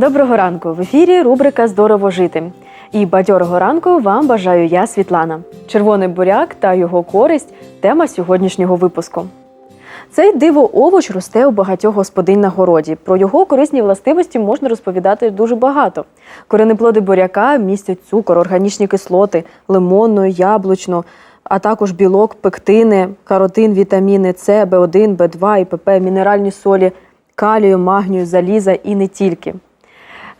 Доброго ранку! В ефірі рубрика Здорово жити. І бадьорого ранку вам бажаю я, Світлана. Червоний буряк та його користь тема сьогоднішнього випуску. Цей диво овоч росте у багатьох господинь на городі. Про його корисні властивості можна розповідати дуже багато. Коренеплоди буряка містять цукор, органічні кислоти, лимонну, яблучну, а також білок, пектини, каротин, вітаміни С, В1, В2 і ПП, мінеральні солі, калію, магнію, заліза і не тільки.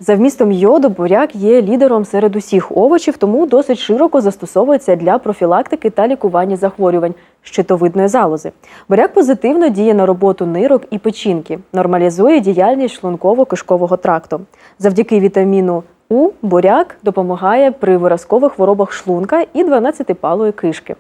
За вмістом йоду буряк є лідером серед усіх овочів, тому досить широко застосовується для профілактики та лікування захворювань щитовидної залози. Буряк позитивно діє на роботу нирок і печінки, нормалізує діяльність шлунково-кишкового тракту. Завдяки вітаміну У буряк допомагає при виразкових хворобах шлунка і 12-палої кишки.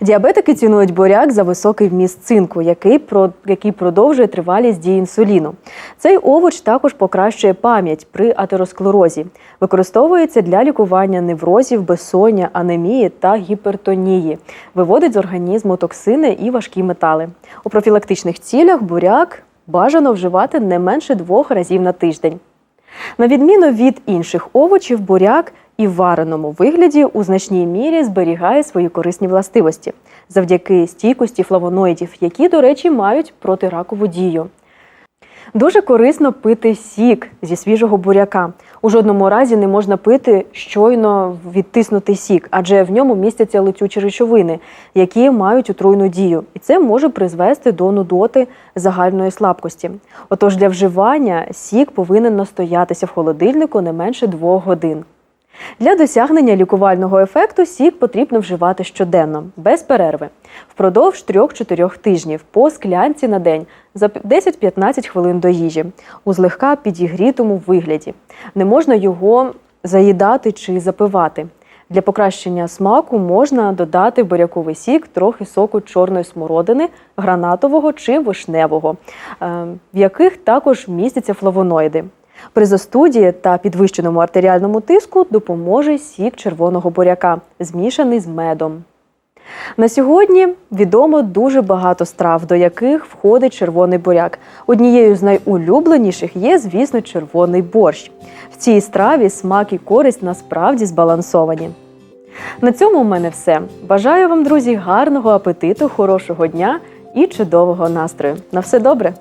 Діабетики цінують буряк за високий вміст цинку, який, про, який продовжує тривалість дії інсуліну. Цей овоч також покращує пам'ять при атеросклерозі. Використовується для лікування неврозів, безсоння, анемії та гіпертонії. Виводить з організму токсини і важкі метали. У профілактичних цілях буряк бажано вживати не менше двох разів на тиждень. На відміну від інших овочів, буряк і в вареному вигляді у значній мірі зберігає свої корисні властивості завдяки стійкості флавоноїдів, які, до речі, мають протиракову дію. Дуже корисно пити сік зі свіжого буряка. У жодному разі не можна пити щойно відтиснутий сік, адже в ньому містяться летючі речовини, які мають отруйну дію, і це може призвести до нудоти загальної слабкості. Отож, для вживання сік повинен настоятися в холодильнику не менше двох годин. Для досягнення лікувального ефекту сік потрібно вживати щоденно, без перерви, впродовж 3-4 тижнів по склянці на день за 10-15 хвилин до їжі, у злегка підігрітому вигляді. Не можна його заїдати чи запивати. Для покращення смаку можна додати в буряковий сік трохи соку чорної смородини, гранатового чи вишневого, е, в яких також містяться флавоноїди. При застуді та підвищеному артеріальному тиску допоможе сік червоного буряка, змішаний з медом. На сьогодні відомо дуже багато страв, до яких входить червоний буряк. Однією з найулюбленіших є, звісно, червоний борщ. В цій страві смак і користь насправді збалансовані. На цьому у мене все. Бажаю вам, друзі, гарного апетиту, хорошого дня і чудового настрою. На все добре!